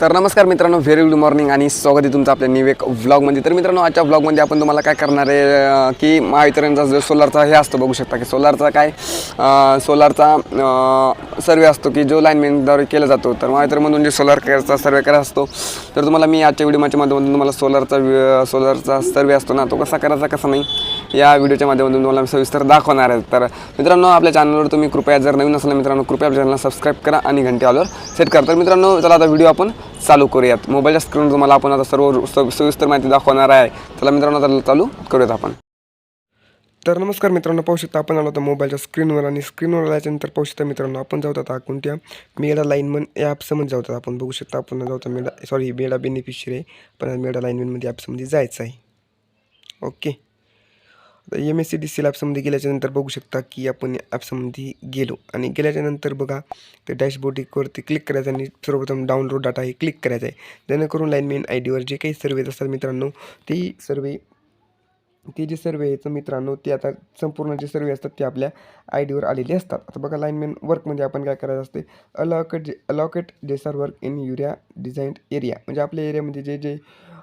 तर नमस्कार मित्रांनो व्हेरी गुड मॉर्निंग आणि स्वागत आहे तुमचं आपल्या न्यू एक व्लॉगमध्ये तर मित्रांनो आजच्या व्लॉगमध्ये आपण तुम्हाला काय करणार आहे की महावितरणचा जो सोलारचा हे असतो बघू शकता की सोलारचा काय सोलारचा सर्वे असतो की जो लाईनमॅनद्वारे केला जातो. तर महावितरणमधून जे सोलार केअरचा सर्वे करायचा असतो तर तुम्हाला मी आजच्या माझ्या माध्यमातून तुम्हाला सोलारचा सोलारचा सर्वे असतो ना तो कसा करायचा कसा नाही या व्हिडिओच्या माध्यमातून तुम्हाला सविस्तर दाखवणार आहे तर मित्रांनो आपल्या चॅनलवर तुम्ही कृपया जर नवीन असला मित्रांनो कृपया आपल्या चॅनलला सबस्क्राईब करा आणि घंटे आल्यावर सेट करा. तर मित्रांनो चला आता व्हिडिओ आपण चालू करूयात. मोबाईलच्या स्क्रीनवर तुम्हाला आपण आता सर्व सविस्तर माहिती दाखवणार आहे. चला मित्रांनो आता चालू करूयात आपण. तर नमस्कार मित्रांनो पाहू शकता आपण आलो तर मोबाईलच्या स्क्रीनवर आणि स्क्रीनवर आल्याच्यानंतर पाहू शकता मित्रांनो आपण जाऊ आता कोणत्या मेडा लाईनमन या ॲप्समध्ये जाऊ आपण बघू शकता आपण जाऊ मेडा सॉरी मेडा बेनिफिशियरी आहे. पण मेडा लाईनमनमध्ये ॲप्समध्ये जायचं आहे. Okay M S C D C ॲप्समध्ये गेल्याच्यानंतर बघू शकता की आपण ॲप्समध्ये गेलो. आणि गेल्याच्यानंतर बघा ते डॅशबोर्डवरती क्लिक करायचं आणि सर्वप्रथम डाउनलोड डाटा हे क्लिक करायचं आहे. जेणेकरून लाईनमेन आय डीवर जे काही सर्वे असतात मित्रांनो ती सर्वे ते जे सर्वे आहेत मित्रांनो ते आता संपूर्ण जे सर्वे असतात ते आपल्या आय डीवर आलेले असतात. आता बघा लाईनमेन वर्कमध्ये आपण काय करायचं असते? अलॉकेट जे अलॉकेट जे sir work in urea design area म्हणजे आपल्या एरियामध्ये जे जे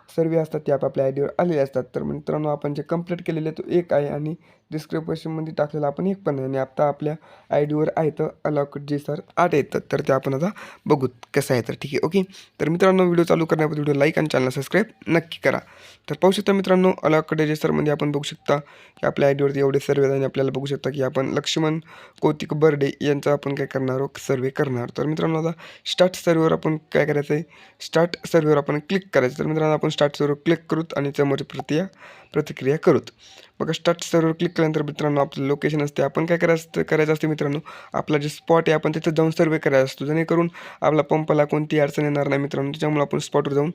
सर्वे असतात ते आपापल्या आय डीवर आलेले असतात. तर मित्रांनो आपण जे कंप्लीट केलेले तो एक आहे आणि डिस्क्रिप्शनमध्ये टाकलेलं आपण एक पण आहे. आणि आता आपल्या आय डीवर आहे तर अलॉकेट जे सर आठ येतात तर ते आपण आता बघू कसं आहे तर. ठीक आहे ओके तर मित्रांनो व्हिडिओ चालू करण्यापूर्वी व्हिडिओ लाईक आणि चॅनल सबस्क्राईब नक्की करा. तर पाहू शकता मित्रांनो अलाउट जे सरमध्ये आपण बघू शकता की आपल्या आय डीवरती एवढे सर्वे आहेत आणि आपल्याला बघू शकता की आपण लक्ष्मण कौतिक बर्डे यांचा आपण काय करणार आहोत? सर्वे करणार. तर मित्रांनो आता स्टार्ट सर्वेवर आपण काय करायचं आहे? स्टार्ट सर्वेवर आपण क्लिक करायचं. तर मित्रांनो आपण स्टार्ट सर्वर क्लिक करूत आणि समोरची प्रक्रिया प्रतिक्रिया करूत. बघा स्टार्ट सर्वर क्लिक केल्यानंतर मित्रांनो आपलं लोकेशन असते. आपण काय करायचं करायचं असते मित्रांनो आपला जे स्पॉट आहे आपण तिथं जाऊन सर्वे करायचा असतो. जेणेकरून आपला पंपाला कोणती अडचण येणार नाही मित्रांनो. त्याच्यामुळे आपण स्पॉटवर जाऊन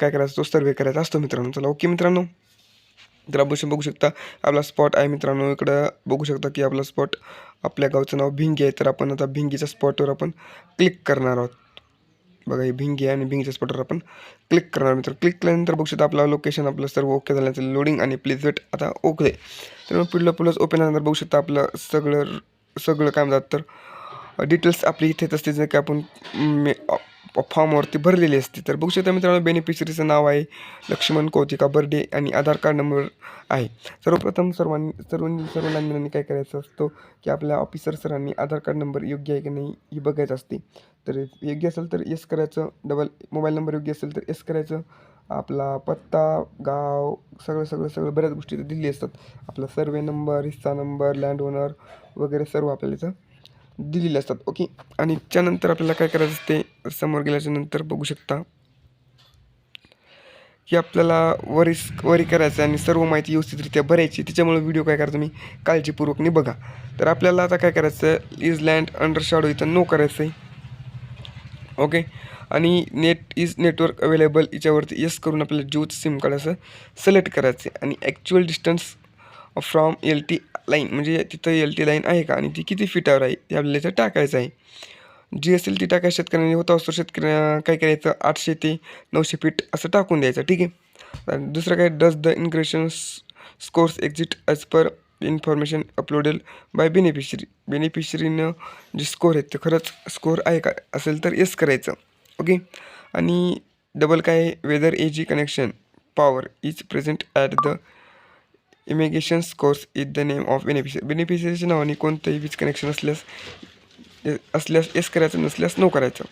काय करायचं असतो सर्वे करायचा असतो मित्रांनो. चला ओके मित्रांनो. तर आपण बघू शकता आपला स्पॉट आहे मित्रांनो. इकडं बघू शकता की आपला स्पॉट आपल्या गावचं नाव भिंगी आहे. तर आपण आता भिंगीच्या स्पॉटवर आपण क्लिक करणार आहोत. बघा हे भिंगी आहे आणि भिंगीच्या स्पॉटवर आपण क्लिक करणार मित्र क्लिक केल्यानंतर बघू शकता आपलं लोकेशन आपलं सर्व ओके झाल्यानंतर लोडिंग आणि प्लीज वेट आता ओके तर मग पुढलं प्लस ओपन झाल्यानंतर बघू शकता आपलं सगळं सगळं काय म्हणतात तर डिटेल्स आपली इथेच असते जे की आपण फॉर्मवरती भरलेली असते. तर बघू शकता मित्रांनो बेनिफिशरीचं नाव आहे लक्ष्मण कौतिका बर्डे आणि आधार कार्ड नंबर आहे. सर्वप्रथम सर्वांनी सर्वांनी सर्व लहान काय करायचं असतो की आपल्या ऑफिसर सरांनी आधार कार्ड नंबर योग्य आहे की नाही ही बघायचं असते. तर योग्य असेल तर येस करायचं डबल मोबाईल नंबर योग्य असेल तर येस करायचं. आपला पत्ता गाव सगळं सगळं सगळं बऱ्याच गोष्टी दिलेली असतात. आपला सर्वे नंबर हिस्सा नंबर लँड ओनर वगैरे सर्व आपल्याला इथं दिलेले असतात. ओके. आणि त्यानंतर आपल्याला काय करायचं असते? समोर गेल्याच्यानंतर बघू शकता. की आपल्याला वरी वरी करायचं आहे आणि सर्व माहिती व्यवस्थितरित्या भरायची. त्याच्यामुळे व्हिडिओ काय करायचं मी काळजीपूर्वकने बघा. तर आपल्याला आता काय करायचं? इज लँड अंडर शॅडो इथं नो करायचं आहे ओके. आणि नेट इज नेटवर्क अवेलेबल याच्यावरती येस करून आपल्याला जिओचं सिम कार्ड असं सिलेक्ट करायचं आहे आणि actual distance from L T line म्हणजे तिथं एल टी लाईन आहे का? आणि ती किती फिटावर आहे? ते आपल्याला इथं टाकायचं आहे. जी असेल ती टाकायचं शेतकऱ्यांनी. होता असतो शेतकऱ्या काय करायचं? आठशे ते नऊशे फीट असं टाकून द्यायचं ठीक आहे? दुसरं काय? Does the irrigation sources exist as per information uploaded by beneficiary बेनिफिशरीनं जे स्कोर आहेत ते खरंच स्कोर आहे का? असेल तर येस करायचं ओके आणि डबल काय? Whether A G connection power is present at the irrigation sources is the name of beneficiary बेनिफिशरीच्या नावाने कोणतंही वीज कनेक्शन असल्यास ए- असल्यास येस करायचं नसल्यास नो करायचं.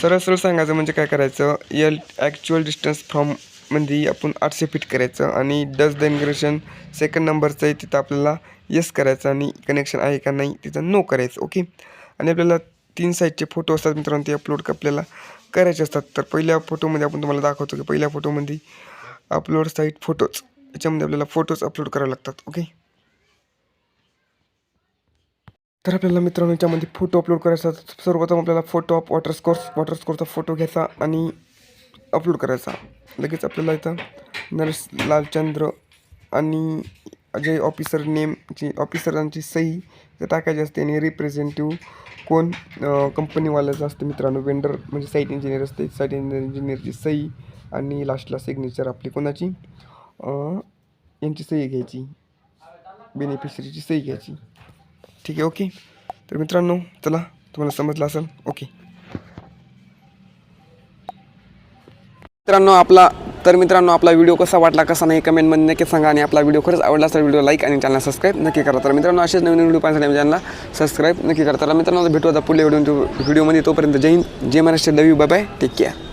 सरळ सरळ सांगायचं म्हणजे काय करायचं? यल ॲक्च्युअल डिस्टन्स फ्रॉम म्हणजे आपण आठशे फीट करायचं आणि डज द इमिग्रेशन सेकंड नंबरचं आहे तिथं आपल्याला येस करायचं आणि कनेक्शन आहे का नाही तिथं नो करायचं ओके आणि आपल्याला तीन साईडचे फोटो असतात मित्रांनो ते अपलोड आपल्याला करायचे असतात. तर पहिल्या फोटोमध्ये आपण तुम्हाला दाखवतो की पहिल्या फोटोमध्ये अपलोड साईट फोटोज याच्यामध्ये आपल्याला फोटोज अपलोड करावे लागतात ओके तर आपल्याला मित्रांनो याच्यामध्ये फोटो अपलोड करायचा सर्वप्रथम आपल्याला photo of water sources water स्कोरचा photo घ्यायचा आणि अपलोड करायचा. लगेच आपल्याला इथं नरेश लालचंद्र आणि जे ऑफिसर नेमची ऑफिसरांची सही ते टाकायची असते आणि रिप्रेझेंटेटिव्ह कोण? कंपनीवाल्याचं असतं मित्रांनो वेंडर म्हणजे साईट इंजिनियर असते साईट इंजिनियरची सही आणि लास्टला सिग्नेचर आपली कोणाची? यांची सही घ्यायची. बेनिफिशरीची सही घ्यायची. ठीक आहे ओके तर मित्रांनो चला तुम्हाला समजलं असेल ओके मित्रांनो आपला तर मित्रांनो आपला व्हिडिओ कसा वाटला कसा नाही कमेंटमध्ये नक्की सांगा आणि आपला व्हिडिओ खरंच आवडला तर व्हिडिओ लाईक आणि चॅनल सबस्क्राईब नक्की करा. तर मित्रांनो असेच नवीन व्हिडिओ पाहण्यासाठी चॅनलला सबस्क्राईब नक्की करा. तर मित्रांनो भेटू आता पुढल्या व्हिडिओ व्हिडिओमध्ये तोपर्यंत जय हिंद जय Maharashtra love you bye bye take care